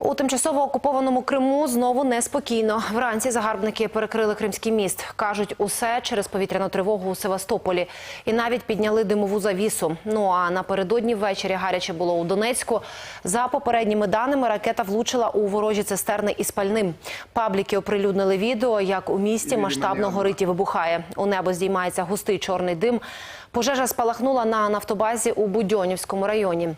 У тимчасово окупованому Криму знову неспокійно. Вранці загарбники перекрили Кримський міст. Кажуть, усе через повітряну тривогу у Севастополі. І навіть підняли димову завісу. Ну а напередодні ввечері гаряче було у Донецьку. За попередніми даними, ракета влучила у ворожі цистерни із пальним. Пабліки оприлюднили відео, як у місті масштабно горить і вибухає. У небо здіймається густий чорний дим. Пожежа спалахнула на нафтобазі у Будьонівському районі.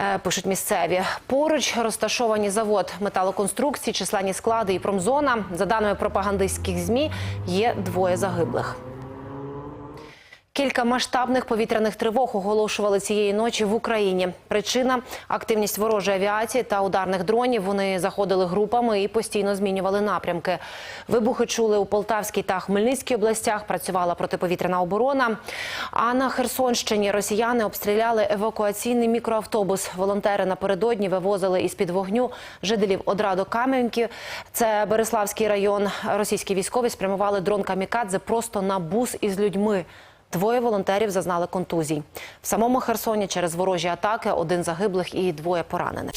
Е, Пишуть місцеві поруч розташовані завод металоконструкції, численні склади і промзона. За даними пропагандистських змі, є двоє загиблих. Кілька масштабних повітряних тривог оголошували цієї ночі в Україні. Причина активність ворожої авіації та ударних дронів. Вони заходили групами і постійно змінювали напрямки. Вибухи чули у Полтавській та Хмельницькій областях. Працювала протиповітряна оборона. А на Херсонщині росіяни обстріляли евакуаційний мікроавтобус. Волонтери напередодні вивозили із під вогню жителів Одрадо Кам'янки. Це Береславський район. Російські військові спрямували дрон камікадзе просто на бус із людьми. Двоє волонтерів зазнали контузій. В самому Херсоні через ворожі атаки один загиблих і двоє поранених.